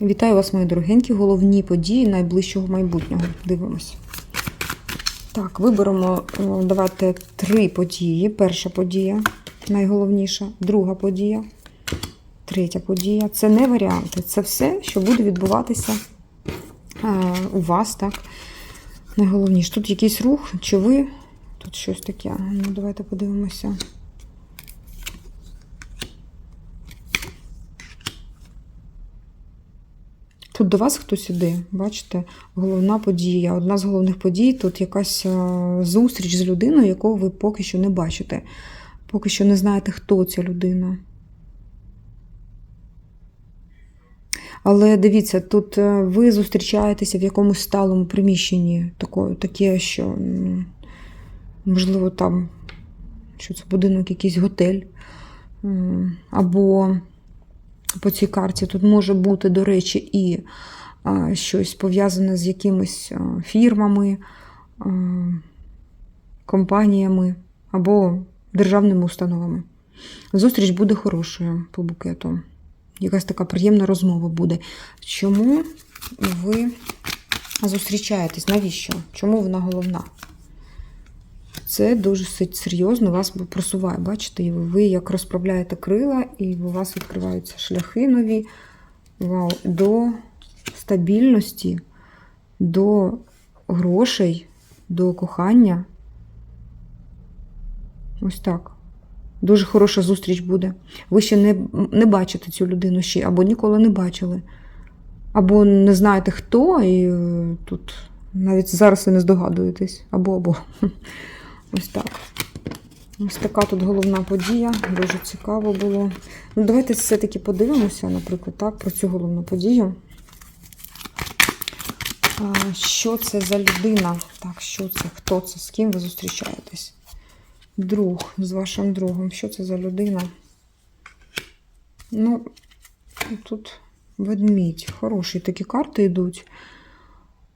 Вітаю вас, мої дорогенькі, головні події найближчого майбутнього. Дивимось. Так, виберемо, е, давайте три події. Перша подія, найголовніша, друга подія, третя подія. Це не варіанти, це все, що буде відбуватися е, у вас, так? Найголовніше. Тут якийсь рух, чи ви? Тут щось таке. Ну, давайте подивимося. Тут до вас хтось іде, бачите, головна подія. Одна з головних подій тут якась е, зустріч з людиною, яку ви поки що не бачите. Поки що не знаєте, хто ця людина. Але дивіться, тут е, ви зустрічаєтеся в якомусь сталому приміщенні, таке, таке що, можливо, там що це будинок, якийсь готель. Або по цій карті тут може бути, до речі, і щось пов'язане з якимись фірмами, компаніями або державними установами. Зустріч буде хорошою по букету. Якась така приємна розмова буде. Чому ви зустрічаєтесь? Навіщо? Чому вона головна? Це дуже серйозно вас просуває. Бачите, ви як розправляєте крила, і у вас відкриваються шляхи нові вау, до стабільності, до грошей, до кохання. Ось так. Дуже хороша зустріч буде. Ви ще не, не бачите цю людину ще, або ніколи не бачили. Або не знаєте хто, і е, тут навіть зараз ви не здогадуєтесь. Або або. Ось так. Ось така тут головна подія. Дуже цікаво було. Ну, давайте все-таки подивимося, наприклад, так, про цю головну подію. А, Що це за людина? Так, що це? Хто це? З ким ви зустрічаєтесь? Друг з вашим другом. Що це за людина? Ну, тут ведмідь. Хороші такі карти йдуть.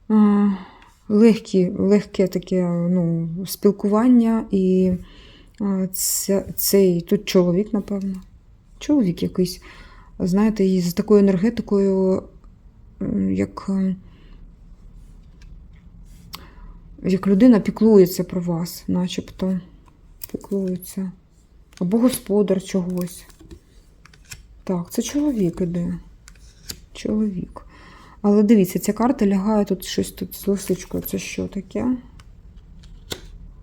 А, легкі, легке таке ну, спілкування і це, цей тут чоловік, напевно. Чоловік якийсь, знаєте, із такою енергетикою, як, ем, як людина піклується про вас, начебто. Піклується. Або господар чогось. Так, це чоловік іде. Чоловік. Але дивіться, ця карта лягає тут щось тут з лисичкою. Це що таке?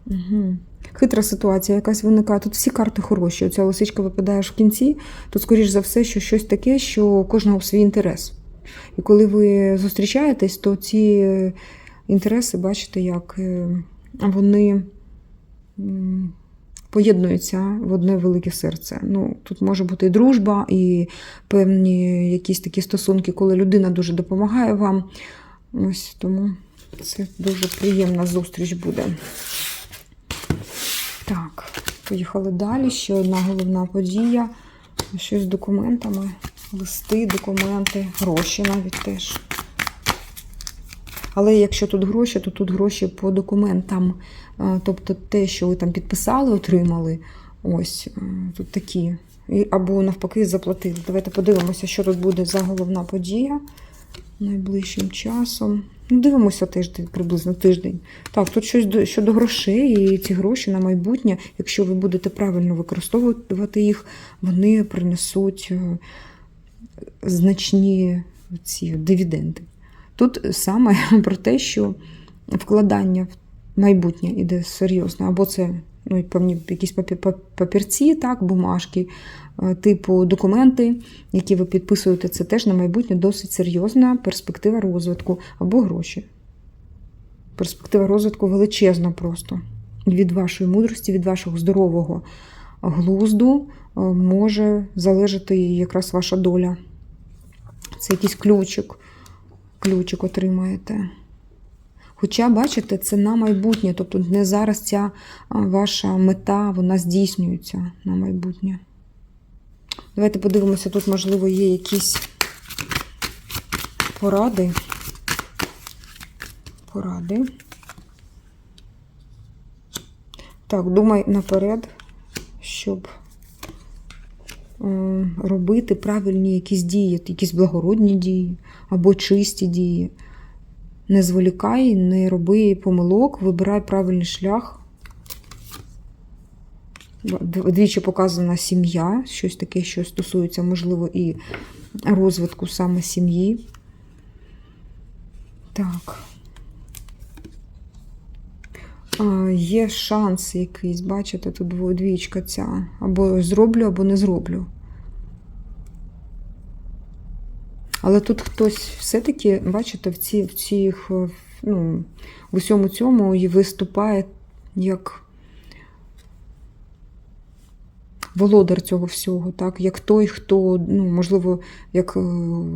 Угу. Хитра ситуація якась виникає. Тут всі карти хороші. Оця лисичка випадає в кінці. Тут, скоріш за все, що щось таке, що кожного свій інтерес. І коли ви зустрічаєтесь, то ці е, інтереси, бачите, як е, вони поєднуються в одне велике серце. Ну, тут може бути і дружба, і певні якісь такі стосунки, коли людина дуже допомагає вам. Ось тому це дуже приємна зустріч буде. Так, поїхали далі. Ще одна головна подія. Щось з документами, листи, документи, гроші навіть теж. Але якщо тут гроші, то тут гроші по документам. Е, Тобто те, що ви там підписали, отримали. Ось е, тут такі. Або навпаки заплатили. Давайте подивимося, що тут буде за головна подія найближчим часом. Ну, дивимося тиждень, приблизно тиждень. Так, тут щось щодо грошей, і ці гроші на майбутнє, якщо ви будете правильно використовувати їх, вони принесуть е, значні ці дивіденди. Тут саме про те, що вкладання в майбутнє іде серйозно, або це ну, певні якісь папірці, так, бумажки, е, типу документи, які ви підписуєте, це теж на майбутнє досить серйозна перспектива розвитку або гроші. Перспектива розвитку величезна просто. Від вашої мудрості, від вашого здорового глузду е, може залежати якраз ваша доля. Це якийсь ключик ключик отримаєте. Хоча, бачите, це на майбутнє, тобто не зараз ця ваша мета вона здійснюється на майбутнє. Давайте подивимося, тут, можливо, є якісь поради. Поради. Так, думай наперед, щоб робити правильні якісь дії, якісь благородні дії або чисті дії. Не зволікай, не роби помилок, вибирай правильний шлях. Двічі показана сім'я, щось таке, що стосується, можливо, і розвитку саме сім'ї. Так. Є шанс якийсь, бачите, тут двічка ця. Або зроблю, або не зроблю. Але тут хтось все-таки, бачите, в, ці, в цих, е, ну, в усьому цьому і виступає як володар цього всього, так? як той, хто, ну, можливо, як е,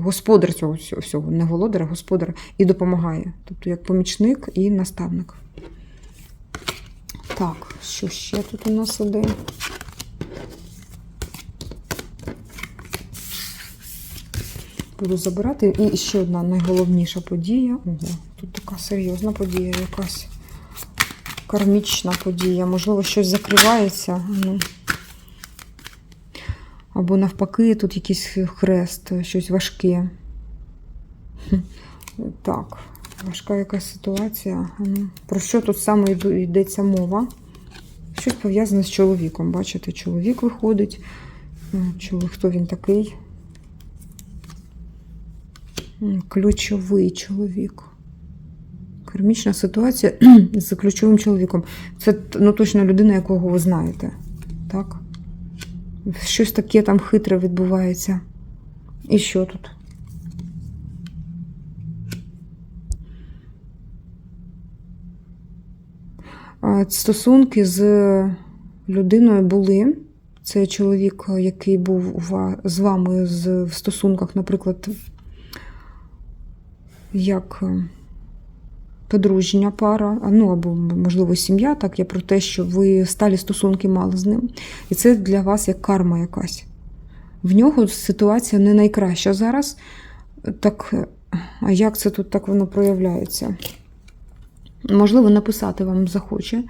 господар цього всього, не володар, а господар, і допомагає. Тобто як помічник і наставник. Так, що ще тут у нас іде? Буду забирати. І ще одна найголовніша подія. Ого, тут така серйозна подія якась. Кармічна подія. Можливо, щось закривається. Ну. Або навпаки, тут якийсь хрест, щось важке. Так, важка якась ситуація. Ну, Про що тут саме йдеться мова? Щось пов'язане з чоловіком. Бачите, чоловік виходить. Ну, хто він такий? Ключовий чоловік. Кармічна ситуація з ключовим чоловіком. Це ну, точно людина, якого ви знаєте. Так? Щось таке там хитре відбувається. І що тут? А, Стосунки з людиною були. Це чоловік, який був з вами в стосунках, наприклад, як е, подружня пара, ну або, можливо, сім'я, так я про те, що ви сталі стосунки мали з ним. І це для вас як карма якась. В нього ситуація не найкраща зараз. Так, е, а як це тут так воно проявляється? Можливо, написати вам захоче,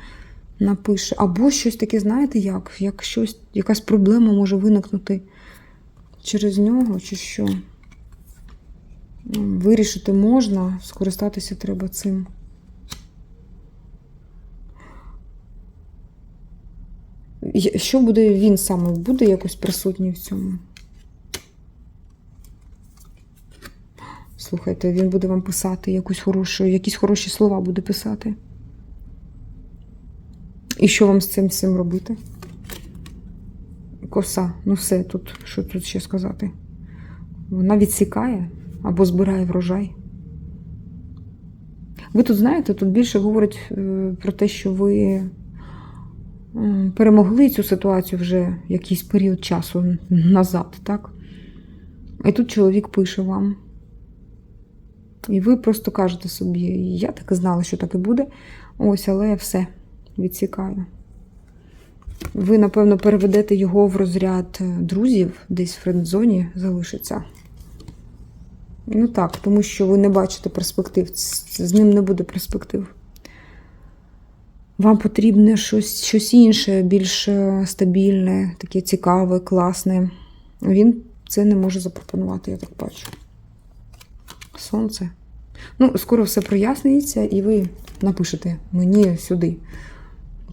напише. Або щось таке, знаєте, як? Як щось, якась проблема може виникнути через нього, чи що. Вирішити можна, скористатися треба цим. Що буде він саме? Буде якось присутній в цьому? Слухайте, він буде вам писати якусь хорошу, якісь хороші слова буде писати. І що вам з цим всім робити? Коса, ну все тут, що тут ще сказати? Вона відсікає або збирає врожай. Ви тут знаєте, тут більше говорить е, про те, що ви перемогли цю ситуацію вже якийсь період часу назад, так? І тут чоловік пише вам. І ви просто кажете собі, я так і знала, що так і буде. Ось, але я все відсікаю. Ви, напевно, переведете його в розряд е, друзів, десь в френдзоні залишиться. Ну так, тому що ви не бачите перспектив. З ним не буде перспектив. Вам потрібне щось, щось інше, більш е, стабільне, таке цікаве, класне. Він це не може запропонувати, я так бачу. Сонце. Ну, скоро все прояснюється, і ви напишете мені сюди.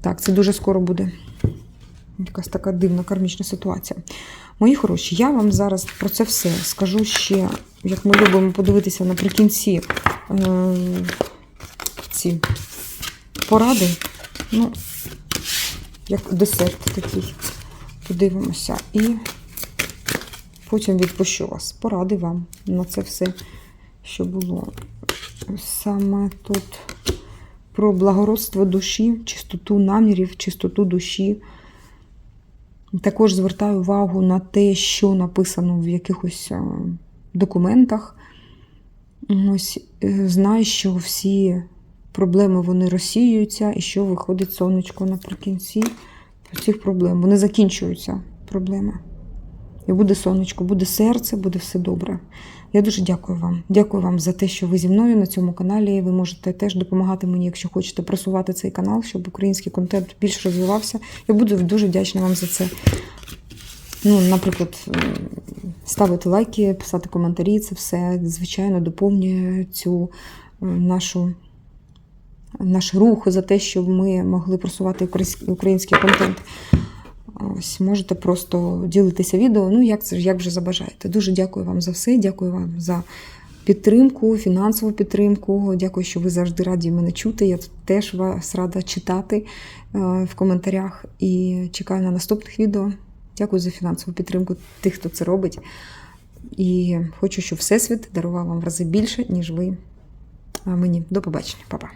Так, це дуже скоро буде. Якась така дивна кармічна ситуація. Мої хороші, я вам зараз про це все скажу ще, як ми любимо подивитися наприкінці е, ці поради. Ну, як десерт такий. Подивимося. І потім відпущу вас. Поради вам на це все, що було. Саме тут про благородство душі, чистоту намірів, чистоту душі. Також звертаю увагу на те, що написано в якихось е, документах. Ось е, знаю, що всі проблеми вони розсіюються, і що виходить сонечко наприкінці цих проблем. Вони закінчуються, проблеми. І буде сонечко, буде серце, буде все добре. Я дуже дякую вам. Дякую вам за те, що ви зі мною на цьому каналі. Ви можете теж допомагати мені, якщо хочете просувати цей канал, щоб український контент більш розвивався. Я буду дуже вдячна вам за це. Ну, наприклад, ставити лайки, писати коментарі, це все, звичайно, доповнює цю е, нашу. Наш рух за те, щоб ми могли просувати український контент. Ось можете просто ділитися відео. Ну, як це як вже забажаєте. Дуже дякую вам за все. Дякую вам за підтримку, фінансову підтримку. Дякую, що ви завжди раді мене чути. Я теж вас рада читати е, в коментарях і чекаю на наступних відео. Дякую за фінансову підтримку тих, хто це робить. І хочу, щоб Всесвіт дарував вам в рази більше, ніж ви мені. До побачення, Па-па.